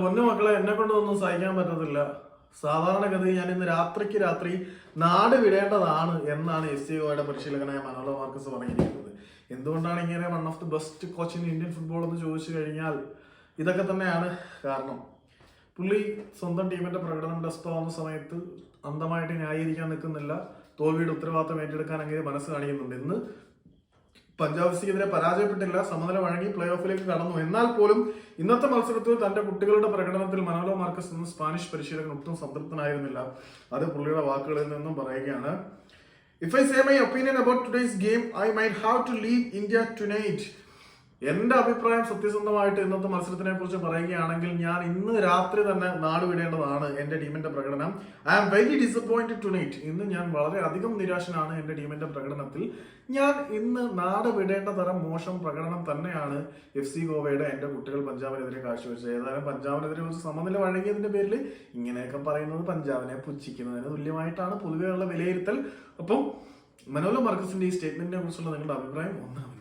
പൊന്നു മക്കളെ എന്നെ കൊണ്ടൊന്നും സഹിക്കാൻ പറ്റത്തില്ല. സാധാരണഗതി ഞാൻ ഇന്ന് രാത്രിക്ക് രാത്രി നാട് വിടേണ്ടതാണ് എന്നാണ് എസ് സി ഒയുടെ പരിശീലകനായ മനോല മാർക്കസ് പറഞ്ഞിരിക്കുന്നത്. എന്തുകൊണ്ടാണ് ഇങ്ങനെ one of the best coach in Indian football എന്ന് ചോദിച്ചു കഴിഞ്ഞാൽ ഇതൊക്കെ തന്നെയാണ് കാരണം. പുള്ളി സ്വന്തം ടീമിന്റെ പ്രകടനം ഡെസ്പ് ആവുന്ന സമയത്ത് അന്തമായിട്ട് ന്യായീകരിക്കാൻ നിൽക്കുന്നില്ല. തോൽവിയുടെ ഉത്തരവാദിത്തം ഏറ്റെടുക്കാൻ അങ്ങനെ മനസ്സ് കാണിക്കുന്നുണ്ട്. ഇന്ന് പഞ്ചാബ് സിക്കെതിരെ പരാജയപ്പെട്ടില്ല. സമനില വഴങ്ങി പ്ലേ ഓഫിലേക്ക് കടന്നു. എന്നാൽ പോലും ഇന്നത്തെ മത്സരത്തിൽ തന്റെ കുട്ടികളുടെ പ്രകടനത്തിൽ മനോലോ മാർക്കസ് എന്ന സ്പാനിഷ് പരിശീലകൻ ഒട്ടും സംതൃപ്തനായിരുന്നില്ല. അത് പുള്ളിയുടെ വാക്കുകളിൽ നിന്നും പറയുകയാണ്. If I say my opinion about today's game I might have to leave India tonight എന്റെ അഭിപ്രായം സത്യസന്ധമായിട്ട് ഇന്നത്തെ മത്സരത്തിനെ കുറിച്ച് പറയുകയാണെങ്കിൽ ഞാൻ ഇന്ന് രാത്രി തന്നെ നാട് വിടേണ്ടതാണ് എന്റെ ടീമിന്റെ പ്രകടനം. I am very disappointed tonight ഇന്ന് ഞാൻ വളരെ അധികം നിരാശനാണ് എന്റെ ടീമിന്റെ പ്രകടനത്തിൽ. ഞാൻ ഇന്ന് നാട് വിടേണ്ട തരം മോശം പ്രകടനം തന്നെയാണ് എഫ് സി ഗോവയുടെ എന്റെ കുട്ടികൾ പഞ്ചാബിനെതിരെ കാഴ്ചവെച്ചത്. ഏതായാലും പഞ്ചാബിനെതിരെ കുറിച്ച് സമനില വഴങ്ങിയതിന്റെ പേരിൽ ഇങ്ങനെയൊക്കെ പറയുന്നത് പഞ്ചാബിനെ പുച്ഛിക്കുന്നതിന് തുല്യമായിട്ടാണ് പൊതുവെയുള്ള വിലയിരുത്തൽ. അപ്പം മനോല മാർക്കസിന്റെ ഈ സ്റ്റേറ്റ്മെന്റിനെ കുറിച്ചുള്ള നിങ്ങളുടെ അഭിപ്രായം ഒന്നാമത്